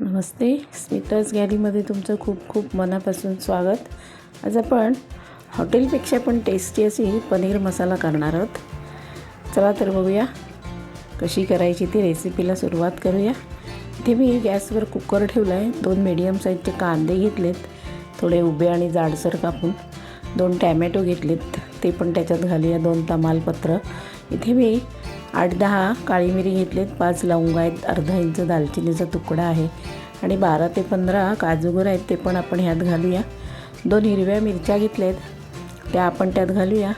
नमस्ते. स्मिताज गॅलीमध्ये तुमचं खूप खूप मनापासून स्वागत. आज आपण हॉटेलपेक्षा पण टेस्टी अशी पनीर मसाला करणार आहोत. चला तर बघूया कशी करायची ती रेसिपीला सुरुवात करूया. इथे मी गॅसवर कुकर ठेवला आहे दोन मीडियम साईजचे कांदे घेतलेत. थोडे उभे आणि जाडसर कापून. दोन टॅमॅटो घेतलेत. ते पण त्याच्यात घालूया. दोन तमालपत्र. इथे मी आठ दहा काळी मिरी घेतलेत पाच लवंग आहेत अर्धा इंच दालचिनीचा तुकडा आहे आणि बारा ते पंधरा काजूगर आहेत ते पण आपण ह्यात घालूया. दोन हिरव्या मिरच्या घेतल्या आहेत त्या आपण त्यात घालूया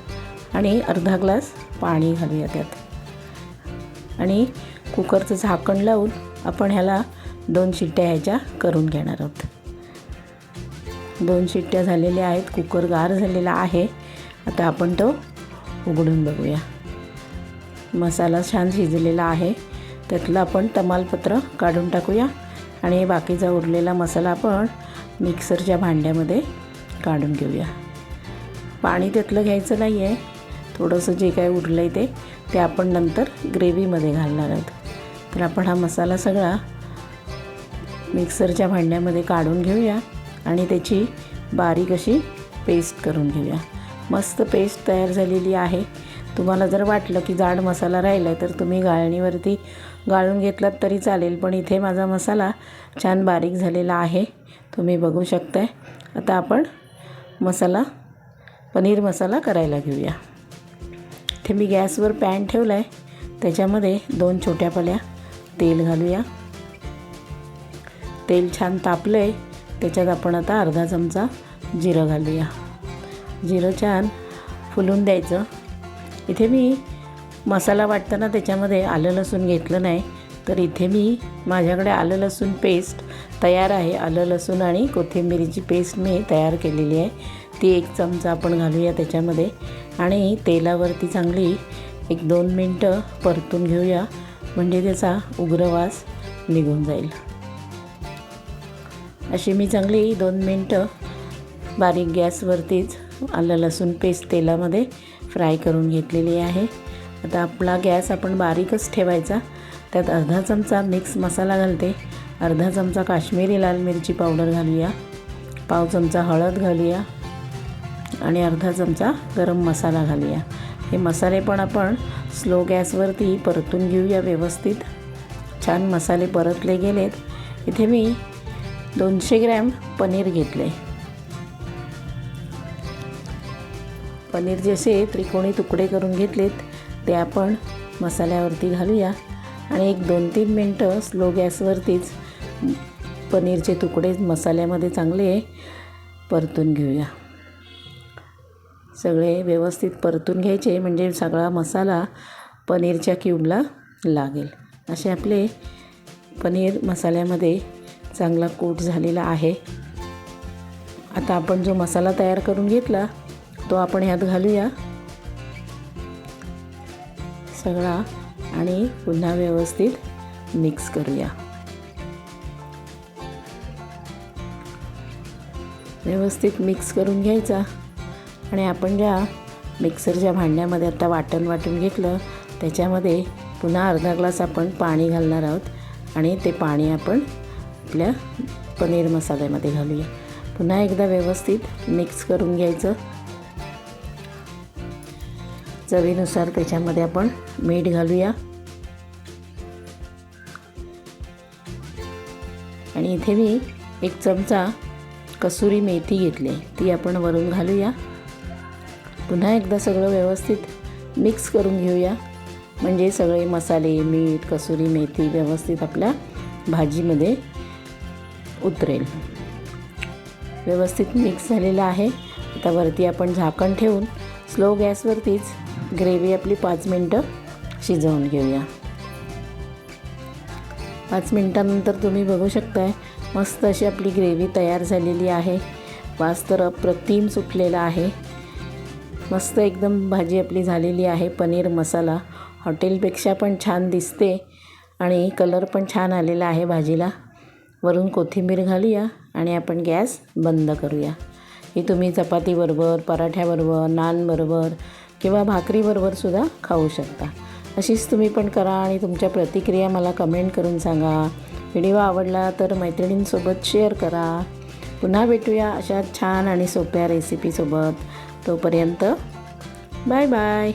आणि अर्धा ग्लास पाणी घालूया त्यात. आणि कुकरचं झाकण लावून आपण ह्याला दोन शिट्ट्या ह्याच्या करून घेणार आहोत. दोन शिट्ट्या झालेल्या आहेत कुकर गार झालेला आहे. आता आपण तो उघडून बघूया. मसाला छान शिजलेला आहे. त्यातलं आपण तमालपत्र काढून टाकूया. आणि बाकीचा उरलेला मसाला आपण मिक्सरच्या भांड्यामध्ये काढून घेऊया. पाणी त्यातलं घ्यायचं नाही आहे थोडंसं जे काय उरलं आहे ते ते आपण नंतर ग्रेव्हीमध्ये घालणार आहोत. तर आपण हा मसाला सगळा मिक्सरच्या भांड्यामध्ये काढून घेऊया आणि त्याची बारीक अशी पेस्ट करून घेऊया. मस्त पेस्ट तयार झालेली आहे. तुम्हाला जर वाटलं की जाड मसाला राहिला आहे तर तुम्ही गाळणीवरती गाळून घेतलात तरी चालेल पण इथे माझा मसाला छान बारीक झालेला आहे. तुम्ही बघू शकताय. आता आपण मसाला पनीर मसाला करायला घेऊया. इथे मी गॅसवर पॅन ठेवला आहे त्याच्यामध्ये दोन छोट्या पल्या तेल घालूया. तेल छान तापलं आहे त्याच्यात आपण आता अर्धा चमचा जिरं घालूया. जिरं छान फुलून द्यायचं. इथे मी मसाला वाटताना त्याच्यामध्ये आलं लसूण घेतलं नाही तर इथे मी माझ्याकडे आलं लसूण पेस्ट तयार आहे. आलं लसूण आणि कोथिंबिरीची पेस्ट मी तयार केलेली आहे. ती एक चमचा आपण घालूया त्याच्यामध्ये. आणि तेलावरती चांगली एक दोन मिनटं परतून घेऊया म्हणजे त्याचा उग्रवास निघून जाईल. अशी मी चांगली दोन मिनटं बारीक गॅसवरतीच आलं लसूण पेस्ट तेलामध्ये फ्राय करून घेतलेली आहे. आता आपला गॅस आपण बारीकच ठेवायचा. त्यात अर्धा चमचा मिक्स मसाला घालते. अर्धा चमचा काश्मीरी लाल मिरची पावडर घालूया. पाव चमचा हळद घालूया. आणि अर्धा चमचा गरम मसाला घालूया. हे मसाले पण आपण स्लो गॅसवरती परतून घेऊया व्यवस्थित. छान मसाले परतले गेलेत. इथे मी दोनशे ग्रॅम पनीर घेतले. पनीर जसे त्रिकोणी तुकडे करून घेतलेत ते आपण मसाल्यावरती घालूया. आणि एक दोन तीन मिनटं स्लो गॅसवरतीच पनीरचे तुकडे मसाल्यामध्ये चांगले परतून घेऊया. सगळे व्यवस्थित परतून घ्यायचे म्हणजे सगळा मसाला पनीरच्या क्यूबला लागेल. असे आपले पनीर मसाल्यामध्ये चांगला कोट झालेला आहे. आता आपण जो मसाला तयार करून घेतला तो आपण ह्यात घालूया. सगळा आणि पुन्हा व्यवस्थित मिक्स करूया. व्यवस्थित मिक्स करून घ्यायचा. आणि आपण ज्या मिक्सरच्या भांड्यामध्ये आता वाटण वाटून घेतलं त्याच्यामध्ये पुन्हा अर्धा ग्लास आपण पाणी घालणार आहोत. आणि ते पाणी आपण आपल्या पनीर मसाल्यामध्ये घालूया. पुन्हा एकदा व्यवस्थित मिक्स करून घ्यायचं. चवीनुसार त्याच्यामध्ये आपण मीठ घालूया. आणि इथे मी एक चमचा कसुरी मेथी घेतली. ती आपण वरून घालूया. पुन्हा एकदा सगळं व्यवस्थित मिक्स करून घेऊया. म्हणजे सगळे मसाले मीठ कसुरी मेथी व्यवस्थित आपल्या भाजीमध्ये उतरेल. व्यवस्थित मिक्स झालेलं आहे. आता वरती आपण झाकण ठेवून स्लो गॅसवरतीच ग्रेव्ही आपली पाच मिनटं शिजवून घेऊया. पाच मिनटानंतर तुम्ही बघू शकताय मस्त अशी आपली ग्रेव्ही तयार झालेली आहे. वास तर अप्रतिम सुटलेला आहे. मस्त एकदम भाजी आपली झालेली आहे पनीर मसाला. हॉटेलपेक्षा पण छान दिसते आणि कलर पण छान आलेला आहे भाजीला. वरून कोथिंबीर घालूया आणि आपण गॅस बंद करूया. ही तुम्ही चपातीबरोबर पराठ्याबरोबर नानबरोबर किंवा भाकरीबरोबरसुद्धा खाऊ शकता. अशीच तुम्ही पण करा आणि तुमच्या प्रतिक्रिया मला कमेंट करून सांगा. व्हिडिओ आवडला तर मैत्रिणींसोबत शेअर करा. पुन्हा भेटूया अशा छान आणि सोप्या रेसिपीसोबत. तोपर्यंत बाय बाय.